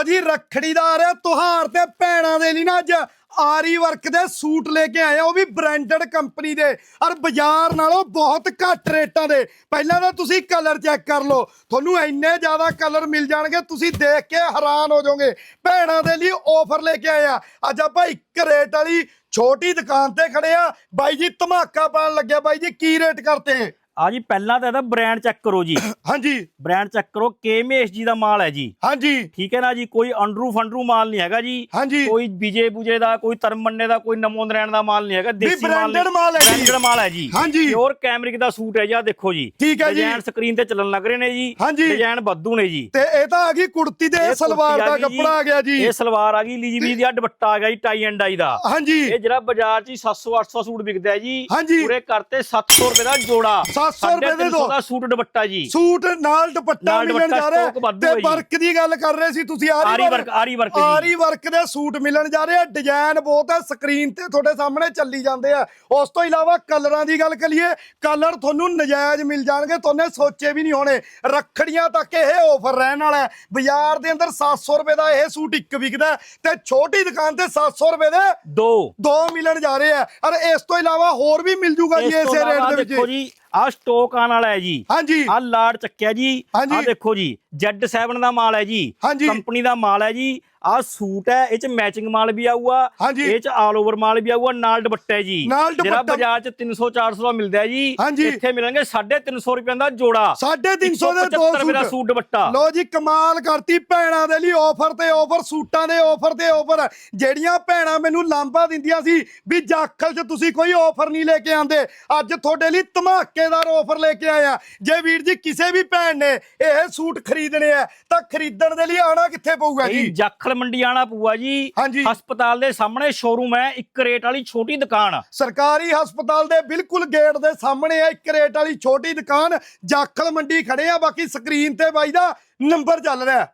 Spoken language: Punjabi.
ਲੋ ਜੀ, ਰੱਖੜੀ ਦਾ ਆ ਰਿਹਾ ਤੁਹਾਰ ਤੇ ਭੈਣਾਂ ਦੇ ਲਈ ਨਾ ਅੱਜ ਆਰੀ ਵਰਕ ਦੇ ਸੂਟ ਲੈ ਕੇ ਆਏ ਆ, ਉਹ ਵੀ ਬ੍ਰਾਂਡਡ ਕੰਪਨੀ ਦੇ। ਔਰ ਬਾਜ਼ਾਰ ਨਾਲੋਂ ਬਹੁਤ ਘੱਟ ਰੇਟਾਂ ਦੇ। ਪਹਿਲਾਂ ਤਾਂ ਤੁਸੀਂ ਕਲਰ ਚੈੱਕ ਕਰ ਲਓ, ਤੁਹਾਨੂੰ ਇੰਨੇ ਜ਼ਿਆਦਾ ਕਲਰ ਮਿਲ ਜਾਣਗੇ, ਤੁਸੀਂ ਦੇਖ ਕੇ ਹੈਰਾਨ ਹੋ ਜਾਓਗੇ। ਭੈਣਾਂ ਦੇ ਲਈ ਆਫਰ ਲੈ ਕੇ ਆਏ ਆ। ਅੱਜ ਆਪਾਂ ਇੱਕ ਰੇਟ ਵਾਲੀ ਛੋਟੀ ਦੁਕਾਨ ਤੇ ਖੜੇ ਆ। ਬਾਈ ਜੀ, ਧਮਾਕਾ ਪਾਣ ਲੱਗਿਆ। ਬਾਈ ਜੀ, ਕੀ ਰੇਟ ਕਰਤੇ? ਆ ਜੀ ਪਹਿਲਾਂ ਤਾਂ ਇਹਦਾ ਬ੍ਰਾਂਡ ਚੈੱਕ ਕਰੋ ਜੀ। ਹਾਂਜੀ। ਬ੍ਰਾਂਡ ਚੈੱਕ ਕਰੋ ਕੇਮੇਸ਼ ਜੀ ਦਾ ਮਾਲ ਹੈ ਜੀ। ਹਾਂਜੀ। ਠੀਕ ਹੈ ਨਾ ਜੀ ਕੋਈ ਅੰਡਰੂ ਫੰਡਰੂ ਮਾਲ ਨਹੀਂ ਹੈਗਾ ਜੀ। ਹਾਂਜੀ। ਕੋਈ ਬੀਜੇ ਬੂਜੇ ਦਾ ਕੋਈ ਤਰਮੰਨੇ ਦਾ ਕੋਈ ਨਮੋ ਨਰੈਣ ਦਾ ਮਾਲ ਨਹੀਂ ਹੈਗਾ ਦੇਸੀ ਮਾਲ branded ਮਾਲ ਹੈ ਜੀ। ਬ੍ਰਾਂਡਡ ਮਾਲ ਹੈ ਜੀ। ਹਾਂਜੀ। ਪਿਓਰ ਕੈਮਰਿਕ ਦਾ ਸੂਟ ਹੈ ਜੀ ਆ ਦੇਖੋ ਜੀ। ਠੀਕ ਹੈ ਜੀ। ਡਿਜ਼ਾਈਨ ਸਕਰੀਨ ਤੇ ਚੱਲਣ ਲੱਗ ਰਹੇ ਨੇ ਜੀ। ਹਾਂਜੀ। ਡਿਜ਼ਾਈਨ ਬੱਦੂ ਨੇ ਜੀ। ਤੇ ਇਹ ਤਾਂ ਆ ਗਈ ਕੁੜਤੀ ਤੇ ਇਹ ਸਲਵਾਰ ਦਾ ਕੱਪੜਾ ਆ ਗਿਆ ਜੀ। ਇਹ ਸਲਵਾਰ ਆ ਗਈ ਲੀਜੀ ਦੀ ਆ ਦੁਪੱਟਾ ਆ ਗਿਆ ਜੀ ਟਾਈ ਐਂਡ ਡਾਈ ਦਾ। ਹਾਂਜੀ। ਇਹ ਜਿਹੜਾ ਬਾਜ਼ਾਰ 'ਚ 700 800 ਸੂਟ ਵਿਕਦਾ ਹੈ ਜੀ। ਹਾਂਜੀ। ਪੂਰੇ ਕਰਤੇ 700 ਰੁਪਏ ਦਾ ਜੋੜਾ। 700 ਰੁਪਏ ਦੇ 350 ਦੋ। ਦਾ ਸੂਟ ਦੁਪੱਟਾ ਜੀ। ਸੂਟ ਨਾਲ ਦੁਪੱਟਾ ਮਿਲਣ ਜਾ ਰਿਹਾ ਤੇ। ਵਰਕ ਦੀ ਗੱਲ ਕਰ ਰਹੇ ਸੀ ਤੁਸੀਂ ਆਰੀ ਵਰਕ ਆਰੀ ਵਰਕ ਆਰੀ ਵਰਕ ਦੇ ਸੂਟ ਮਿਲਣ ਜਾ ਰਹੇ ਆ ਡਿਜ਼ਾਈਨ ਬਹੁਤ ਹੈ ਸਕਰੀਨ ਤੇ ਤੁਹਾਡੇ ਸਾਹਮਣੇ ਚੱਲੀ ਜਾਂਦੇ ਆ। ਉਸ ਤੋਂ ਇਲਾਵਾ ਕਲਰਾਂ ਦੀ ਗੱਲ ਕਰੀਏ ਕਲਰ ਤੁਹਾਨੂੰ ਨਜਾਇਜ਼ ਮਿਲ ਜਾਣਗੇ ਤੁਹਾਨੇ ਸੋਚੇ ਵੀ ਨਹੀਂ ਹੋਣੇ। ਰੱਖੜੀਆਂ ਤੱਕ ਇਹ ਆਫਰ ਰਹਿਣ ਵਾਲਾ ਬਾਜ਼ਾਰ ਦੇ ਅੰਦਰ 700 ਰੁਪਏ ਦਾ ਇਹ ਸੂਟ ਇੱਕ ਵਿਕਦਾ ਤੇ ਛੋਟੀ ਦੁਕਾਨ ਤੇ 700 ਰੁਪਏ ਦੇ ਦੋ। ਦੋ ਮਿਲਣ ਜਾ ਰਹੇ ਆ। ਔਰ ਇਸ ਤੋਂ ਇਲਾਵਾ ਹੋਰ ਵੀ ਮਿਲ ਜੂਗਾ ਜੀ ਇਸ ਰੇਟ ਦੇ ਦੇਖੋ ਵਿੱਚ ਜੀ ਆ ਸਟੋਕ ਆਣ ਵਾਲਾ ਹੈ ਜੀ। ਹਾਂਜੀ। ਆ ਲਾੜ ਚੱਕਿਆ ਜੀ। ਆ ਦੇਖੋ ਜੀ। Z7 ਦਾ ਮਾਲ ਹੈ ਜੀ। ਕੰਪਨੀ ਦਾ ਮਾਲ ਹੈ ਜੀ। ਆ ਸੂਟ ਹੈ ਇਹ ਚ ਮੈਚਿੰਗ ਮਾਲ ਵੀ ਆਊਗਾ। ਇਹ ਚ ਆਲ ਓਵਰ ਮਾਲ ਵੀ ਆਊਗਾ ਨਾਲ ਦੁਪੱਟਾ ਜੀ। ਜਿਹੜਾ। ਬਾਜ਼ਾਰ ਚ 300 400 ਦਾ ਮਿਲਦਾ ਜੀ। ਇੱਥੇ ਮਿਲਣਗੇ 350 ਰੁਪਏ ਦਾ ਜੋੜਾ। 350 ਦੇ ਦੋ 175 ਰੁਪਏ ਦਾ ਸੂਟ। ਦੁਪੱਟਾ। ਲੋ ਜੀ ਕਮਾਲ ਕਰਤੀ ਭੈਣਾਂ ਦੇ ਲਈ ਆਫਰ ਤੇ ਆਫਰ ਸੂਟਾਂ ਦੇ ਆਫਰ ਤੇ ਆਫਰ ਜਿਹੜੀਆਂ ਭੈਣਾਂ ਮੈਨੂੰ ਲਾਂਬਾ ਦਿੰਦੀਆਂ ਸੀ ਵੀ ਜਾਖਲ 'ਚ ਤੁਸੀਂ ਕੋਈ ਆਫਰ ਨਹੀਂ ਲੈ ਕੇ ਆਂਦੇ ਅੱਜ ਤੁਹਾਡੇ ਲਈ ਧਮਾਕੇਦਾਰ ਆਫਰ ਲੈ ਕੇ ਆਇਆ। ਜੇ ਵੀਰ ਜੀ ਕਿਸੇ ਵੀ ਭੈਣ ਨੇ ਇਹ ਸੂਟ ਖਰੀਦਣੇ ਆ ਤਾਂ ਖਰੀਦਣ ਦੇ ਲਈ ਆਣਾ ਕਿੱਥੇ ਪਊਗਾ ਜੀ? ਜਾਖਲ ਮੰਡੀ ਆਣਾ ਪਊਆ ਜੀ। ਹਸਪਤਾਲ ਦੇ ਸਾਹਮਣੇ ਸ਼ੋਰੂਮ ਹੈ ਇੱਕ ਰੇਟ ਵਾਲੀ ਛੋਟੀ ਦੁਕਾਨ। ਸਰਕਾਰੀ ਹਸਪਤਾਲ ਦੇ ਬਿਲਕੁਲ ਗੇਟ ਦੇ ਸਾਹਮਣੇ ਆ ਇੱਕ ਰੇਟ ਵਾਲੀ ਛੋਟੀ ਦੁਕਾਨ। ਜਾਖਲ ਮੰਡੀ ਖੜੇ ਆ ਬਾਕੀ ਸਕਰੀਨ ਤੇ ਬਾਈ ਦਾ ਨੰਬਰ ਚੱਲ ਰਿਹਾ।